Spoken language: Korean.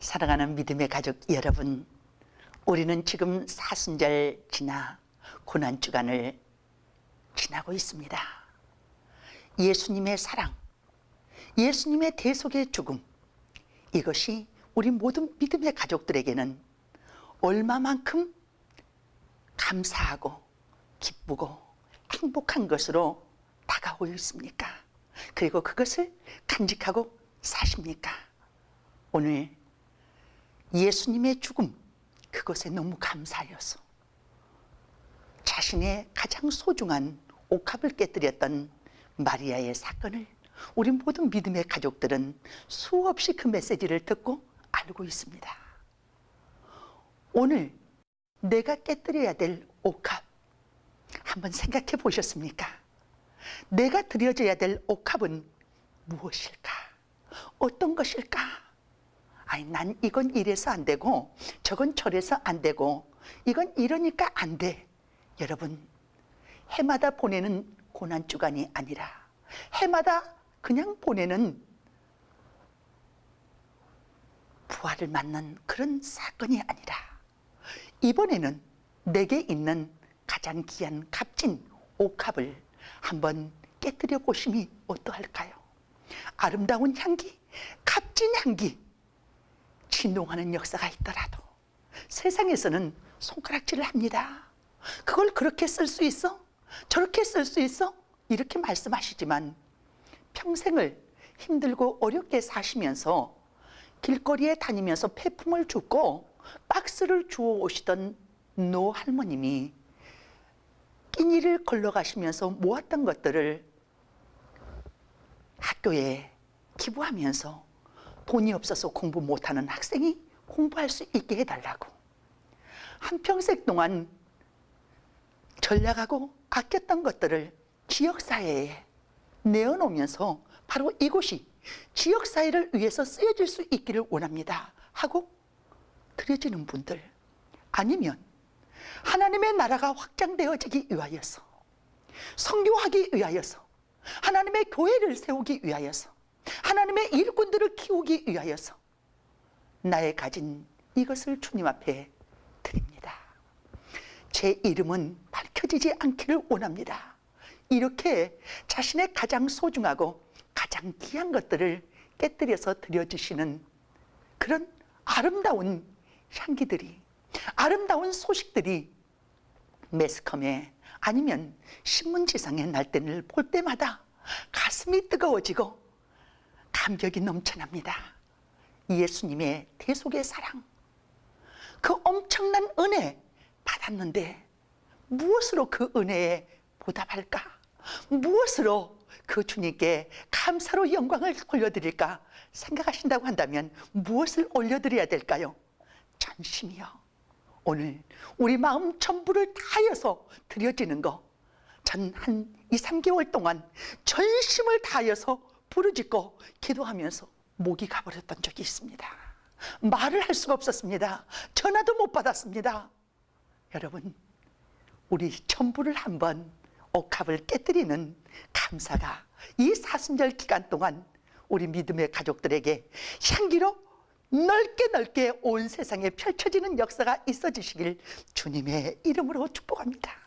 사랑하는 믿음의 가족 여러분, 우리는 지금 사순절 지나 고난 주간을 지나고 있습니다. 예수님의 사랑, 예수님의 대속의 죽음, 이것이 우리 모든 믿음의 가족들에게는 얼마만큼 감사하고 기쁘고 행복한 것으로 다가오고 있습니까? 그리고 그것을 간직하고 사십니까? 오늘 예수님의 죽음, 그것에 너무 감사하여서 자신의 가장 소중한 옥합을 깨뜨렸던 마리아의 사건을 우리 모든 믿음의 가족들은 수없이 그 메시지를 듣고 알고 있습니다. 오늘 내가 깨뜨려야 될 옥합 한번 생각해 보셨습니까? 내가 드려져야 될 옥합은 무엇일까? 어떤 것일까? 아니, 난 이건 이래서 안 되고, 저건 저래서 안 되고, 이건 이러니까 안 돼. 여러분, 해마다 보내는 고난 주간이 아니라, 해마다 그냥 보내는 부활을 맞는 그런 사건이 아니라, 이번에는 내게 있는 가장 귀한 값진 옥합을 한번 깨뜨려 보심이 어떠할까요? 아름다운 향기, 값진 향기, 진동하는 역사가 있더라도 세상에서는 손가락질을 합니다. 그걸 그렇게 쓸 수 있어? 저렇게 쓸 수 있어? 이렇게 말씀하시지만 평생을 힘들고 어렵게 사시면서 길거리에 다니면서 폐품을 줍고 박스를 주워 오시던 노 할머님이 끼니를 걸러가시면서 모았던 것들을 학교에 기부하면서 돈이 없어서 공부 못하는 학생이 공부할 수 있게 해달라고. 한평생 동안 전략하고 아꼈던 것들을 지역사회에 내어놓으면서 바로 이곳이 지역사회를 위해서 쓰여질 수 있기를 원합니다 하고 드려지는 분들 아니면 하나님의 나라가 확장되어지기 위하여서 성교하기 위하여서 하나님의 교회를 세우기 위하여서 하나님의 일꾼들을 키우기 위하여서 나의 가진 이것을 주님 앞에 드립니다. 제 이름은 밝혀지지 않기를 원합니다. 이렇게 자신의 가장 소중하고 가장 귀한 것들을 깨뜨려서 드려주시는 그런 아름다운 향기들이 아름다운 소식들이 매스컴에 아니면 신문지상에 날때를 볼 때마다 가슴이 뜨거워지고 감격이 넘쳐납니다. 예수님의 대속의 사랑, 그 엄청난 은혜 받았는데 무엇으로 그 은혜에 보답할까? 무엇으로 그 주님께 감사로 영광을 올려드릴까 생각하신다고 한다면 무엇을 올려드려야 될까요? 전심이요. 오늘 우리 마음 전부를 다하여서 드려지는 거. 전 한 2, 3개월 동안 전심을 다하여서 부르짖고 기도하면서 목이 가버렸던 적이 있습니다. 말을 할 수가 없었습니다. 전화도 못 받았습니다. 여러분, 우리 전부를 한번 옥합을 깨뜨리는 감사가 이 사순절 기간 동안 우리 믿음의 가족들에게 향기로 넓게 넓게 온 세상에 펼쳐지는 역사가 있어지시길 주님의 이름으로 축복합니다.